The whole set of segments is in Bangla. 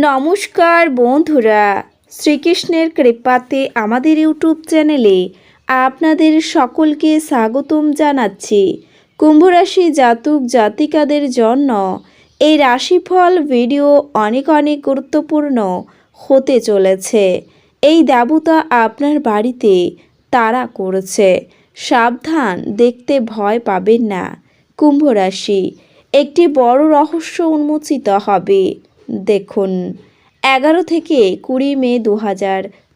নমস্কার বন্ধুরা, শ্রীকৃষ্ণের কৃপাতে আমাদের ইউটিউব চ্যানেলে আপনাদের সকলকে স্বাগতম জানাচ্ছি। কুম্ভরাশি জাতক জাতিকাদের জন্য এই রাশিফল ভিডিও অনেক অনেক গুরুত্বপূর্ণ হতে চলেছে। এই দেবতা আপনার বাড়িতে তারা করেছে। সাবধান, দেখতে ভয় পাবেন না। কুম্ভ রাশি একটি বড় রহস্য উন্মোচিত হবে। দেখুন, এগারো থেকে কুড়ি মে দু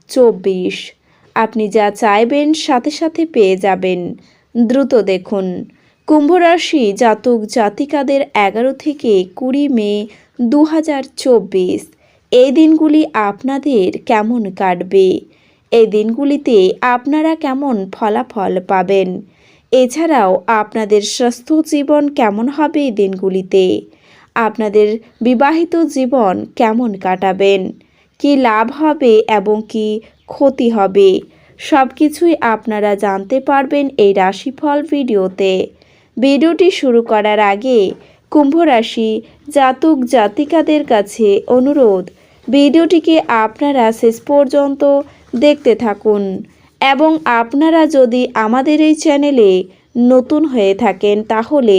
চব্বিশ। আপনি যা চাইবেন সাথে সাথে পেয়ে যাবেন। দ্রুত দেখুন, কুম্ভ রাশি জাতক জাতিকাদের এগারো থেকে কুড়ি মে দু হাজার চব্বিশ। এই দিনগুলি আপনাদের কেমন কাটবে? এই দিনগুলিতে আপনারা কেমন ফলাফল পাবেন? এছাড়াও আপনাদের স্বাস্থ্য জীবন কেমন হবে এই দিনগুলিতে? আপনাদের বিবাহিত জীবন কেমন কাটাবেন? কি লাভ হবে এবং কি ক্ষতি হবে? সব কিছুই আপনারা জানতে পারবেন এই রাশিফল ভিডিওতে। ভিডিওটি শুরু করার আগে কুম্ভ রাশি জাতক জাতিকাদের কাছে অনুরোধ, ভিডিওটিকে আপনারা শেষ পর্যন্ত দেখতে থাকুন এবং আপনারা যদি আমাদের এই চ্যানেলে নতুন হয়ে থাকেন তাহলে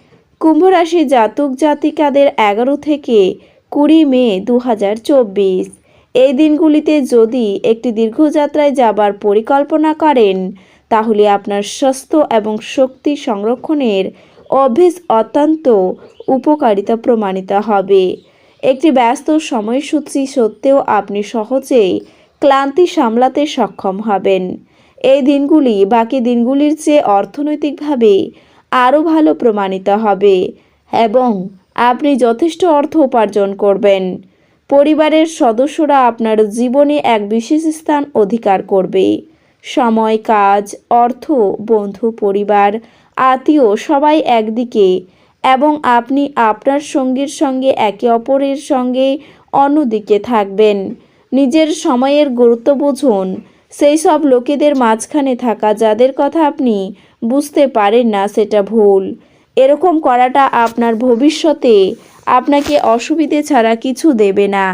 কুম্ভ রাশি জাতক জাতিকাদের এগারো থেকে কুড়ি মে দু হাজার চব্বিশ। এই দিনগুলিতে যদি একটি দীর্ঘযাত্রায় যাবার পরিকল্পনা করেন, তাহলে আপনার স্বাস্থ্য এবং শক্তি সংরক্ষণের অভ্যেস অত্যন্ত উপকারিতা প্রমাণিত হবে। একটি ব্যস্ত সময়সূচি সত্ত্বেও আপনি সহজেই ক্লান্তি সামলাতে সক্ষম হবেন। এই দিনগুলি বাকি দিনগুলির চেয়ে অর্থনৈতিকভাবে আরও ভালো প্রমাণিত হবে এবং আপনি যথেষ্ট অর্থ উপার্জন করবেন। পরিবারের সদস্যরা আপনার জীবনে এক বিশেষ স্থান অধিকার করবে। সময়, কাজ, অর্থ, বন্ধু, পরিবার, আত্মীয় সবাই একদিকে এবং আপনি আপনার সঙ্গীর সঙ্গে একে অপরের সঙ্গে অন্যদিকে থাকবেন। নিজের সময়ের গুরুত্ব বুঝুন। সেই সব লোকেদের মাঝখানে থাকা যাদের কথা আপনি বুঝতে পারেন না সেটা ভুল। এরকম করাটা আপনার ভবিষ্যতে আপনাকে অসুবিধে ছাড়া কিছু দেবে না।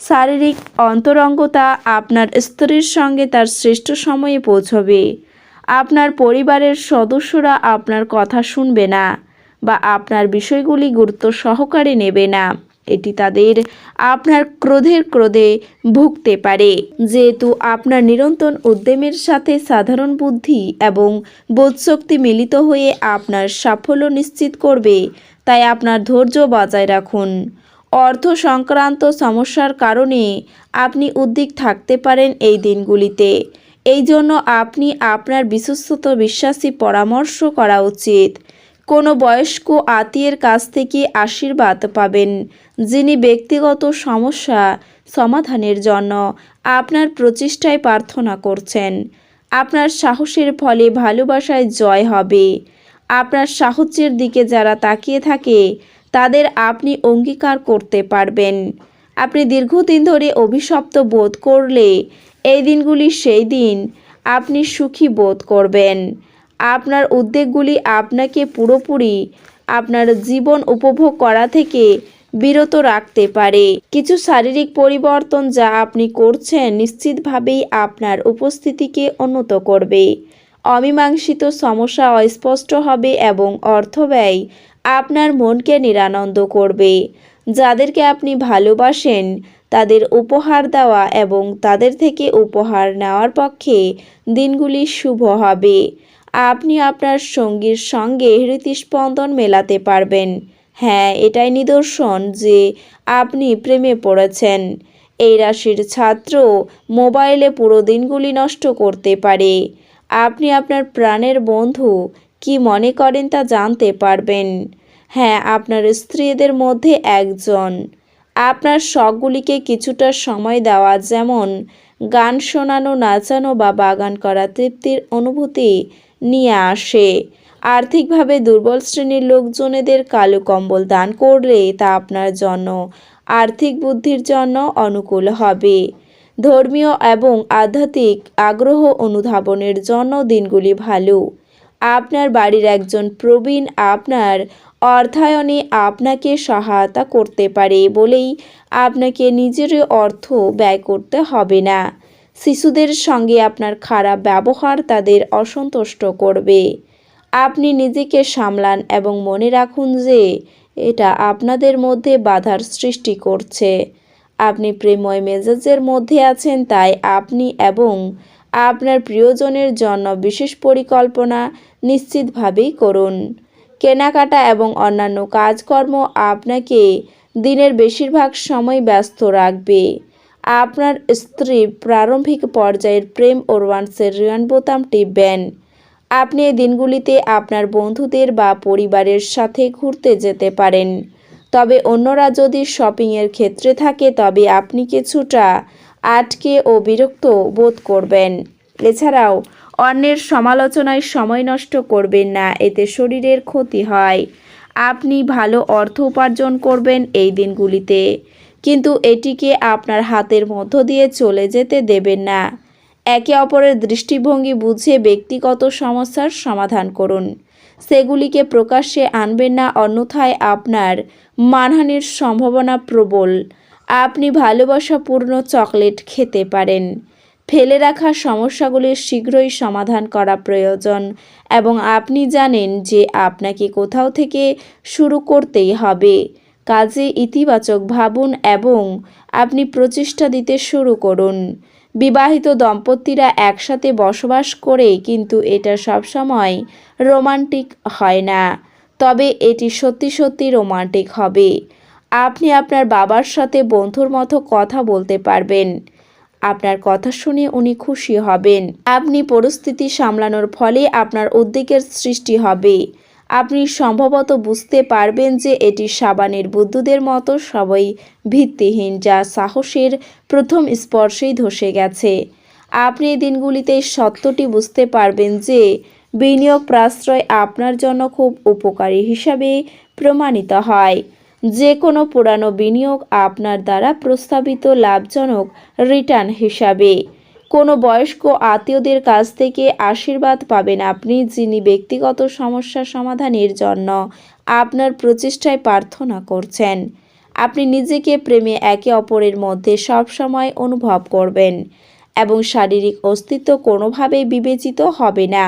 শারীরিক অন্তরঙ্গতা আপনার স্ত্রীর সঙ্গে তার শ্রেষ্ঠ সময়ে পৌঁছবে। আপনার পরিবারের সদস্যরা আপনার কথা শুনবে না বা আপনার বিষয়গুলি গুরুত্ব সহকারে নেবে না। এটি তাদের আপনার ক্রোধের ক্রোধে ভুগতে পারে। যেহেতু আপনার নিরন্তর উদ্যমের সাথে সাধারণ বুদ্ধি এবং বোধশক্তি মিলিত হয়ে আপনার সাফল্য নিশ্চিত করবে, তাই আপনার ধৈর্য বজায় রাখুন। অর্থ সংক্রান্ত সমস্যার কারণে আপনি উদ্বিগ থাকতে পারেন এই দিনগুলিতে। এই জন্য আপনি আপনার বিশ্বস্ত বিশ্বাসী পরামর্শ করা উচিত। কোনো বয়স্ক আত্মীয়ের কাছ থেকে আশীর্বাদ পাবেন যিনি ব্যক্তিগত সমস্যা সমাধানের জন্য আপনার প্রচেষ্টায় প্রার্থনা করছেন। আপনার সাহসের ফলে ভালোবাসায় জয় হবে। আপনার সাহায্যের দিকে যারা তাকিয়ে থাকে, তাদের আপনি অঙ্গীকার করতে পারবেন। আপনি দীর্ঘদিন ধরে অভিশপ্ত বোধ করলে এই দিনগুলি সেই দিন আপনি সুখী বোধ করবেন। আপনার উদ্বেগগুলি আপনাকে পুরোপুরি আপনার জীবন উপভোগ করা থেকে বিরত রাখতে পারে। কিছু শারীরিক পরিবর্তন যা আপনি করছেন নিশ্চিতভাবেই আপনার উপস্থিতিকে উন্নত করবে। অমীমাংসিত সমস্যা অস্পষ্ট হবে এবং অর্থ ব্যয় আপনার মনকে নিরানন্দ করবে। যাদেরকে আপনি ভালোবাসেন, তাদের উপহার দেওয়া এবং তাদের থেকে উপহার নেওয়ার পক্ষে দিনগুলি শুভ হবে। আপনি আপনার সঙ্গীর সঙ্গে হৃতিস্পন্দন মেলাতে পারবেন। হ্যাঁ এটাই নিদর্শন যে আপনি প্রেমে পড়েছেন। এই রাশির ছাত্র মোবাইলে পুরো দিনগুলি নষ্ট করতে পারে। আপনি আপনার প্রাণের বন্ধু কি মনে করেন তা জানতে পারবেন। হ্যাঁ আপনার স্ত্রীদের মধ্যে একজন। আপনার শখগুলিকে কিছুটা সময় দেওয়া যেমন গান শোনানো, নাচানো বা বাগান করা তৃপ্তির অনুভূতি নিয়ে আসে। আর্থিকভাবে দুর্বল শ্রেণির লোকজনেদের কালো কম্বল দান করলে তা আপনার জন্য আর্থিক বুদ্ধির জন্য অনুকূল হবে। ধর্মীয় এবং আধ্যাত্মিক আগ্রহ অনুধাবনের জন্য দিনগুলি ভালো। আপনার বাড়ির একজন প্রবীণ আপনার অর্থায়নে আপনাকে সহায়তা করতে পারে বলেই আপনাকে নিজের অর্থ ব্যয় করতে হবে না। শিশুদের সঙ্গে আপনার খারাপ ব্যবহার তাদের অসন্তুষ্ট করবে। আপনি নিজেকে সামলান এবং মনে রাখুন যে এটা আপনাদের মধ্যে বাধার সৃষ্টি করছে। আপনি প্রেময় মেজাজের মধ্যে আছেন তাই আপনি এবং আপনার প্রিয়জনের জন্য বিশেষ পরিকল্পনা নিশ্চিতভাবেই করুন। কেনাকাটা এবং অন্যান্য কাজকর্ম আপনাকে দিনের বেশিরভাগ সময় ব্যস্ত রাখবে। আপনার স্ত্রী প্রারম্ভিক পর্যায়ের প্রেম ও রিয়ান বোতাম টিপবেন আপনি এই দিনগুলিতে আপনার বন্ধুদের বা পরিবারের সাথে ঘুরতে যেতে পারেন। তবে অন্যরা যদি শপিংয়ের ক্ষেত্রে থাকে, তবে আপনি কিছুটা আটকে ও বিরক্ত বোধ করবেন। এছাড়াও, অন্যের সমালোচনায় সময় নষ্ট করবেন না, এতে শরীরের ক্ষতি হয়। আপনি ভালো অর্থ উপার্জন করবেন এই দিনগুলিতে, কিন্তু এটিকে আপনার হাতের মধ্য দিয়ে চলে যেতে দেবেন না। একে অপরের দৃষ্টিভঙ্গি বুঝে ব্যক্তিগত সমস্যার সমাধান করুন। সেগুলিকে প্রকাশ্যে আনবেন না, অন্যথায় আপনার মানহানির সম্ভাবনা প্রবল। আপনি ভালোবাসাপূর্ণ চকলেট খেতে পারেন। ফেলে রাখা সমস্যাগুলির শীঘ্রই সমাধান করা প্রয়োজন এবং আপনি জানেন যে আপনাকে কোথাও থেকে শুরু করতেই হবে। কাজে ইতিবাচক ভাবুন এবং আপনি প্রচেষ্টা দিতে শুরু করুন। বিবাহিত দম্পতিরা একসাথে বসবাস করে কিন্তু এটা সবসময় রোমান্টিক হয় না। তবে এটি সত্যি সত্যি রোমান্টিক হবে। আপনি আপনার বাবার সাথে বন্ধুর মতো কথা বলতে পারবেন। আপনার কথা শুনে উনি খুশি হবেন। আপনি পরিস্থিতি সামলানোর ফলে আপনার উদ্বেগের সৃষ্টি হবে। আপনি সম্ভবত বুঝতে পারবেন যে এটি সাবানের বুদ্ধদের মতো সবই ভিত্তিহীন, যা সাহসের প্রথম স্পর্শেই ধসে গেছে। আপনি এই দিনগুলিতে সত্যটি বুঝতে পারবেন যে বিনিয়োগ প্রাশ্রয় আপনার জন্য খুব উপকারী হিসাবে প্রমাণিত হয়। যে কোনো পুরানো বিনিয়োগ আপনার দ্বারা প্রস্তাবিত লাভজনক রিটার্ন হিসাবে। কোনো বয়স্ক আত্মীয়দের কাছ থেকে আশীর্বাদ পাবেন আপনি, যিনি ব্যক্তিগত সমস্যা সমাধানের জন্য আপনার প্রচেষ্টায় প্রার্থনা করছেন। আপনি নিজেকে প্রেমে একে অপরের মধ্যে সবসময় অনুভব করবেন এবং শারীরিক অস্তিত্ব কোনোভাবেই বিবেচিত হবে না।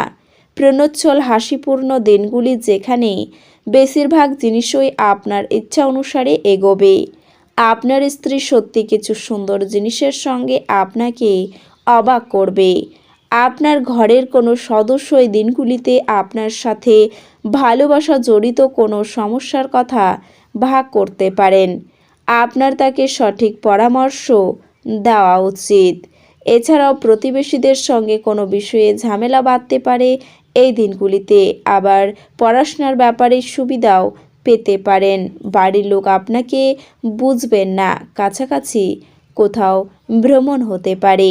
প্রণোচ্ছল হাসিপূর্ণ দিনগুলি যেখানে বেশিরভাগ জিনিসই আপনার ইচ্ছা অনুসারে এগোবে। আপনার স্ত্রী সত্যি কিছু সুন্দর জিনিসের সঙ্গে আপনাকে অবাক করবে। আপনার ঘরের কোনো সদস্য এই দিনগুলিতে আপনার সাথে ভালোবাসা জড়িত কোনো সমস্যার কথা ভাগ করতে পারেন। আপনার তাকে সঠিক পরামর্শ দেওয়া উচিত। এছাড়াও প্রতিবেশীদের সঙ্গে কোনো বিষয়ে ঝামেলা বাঁধতে পারে এই দিনগুলিতে। আবার পড়াশোনার ব্যাপারে সুবিধাও পেতে পারেন। বাড়ির লোক আপনাকে বুঝবেন না। কাছাকাছি কোথাও ভ্রমণ হতে পারে।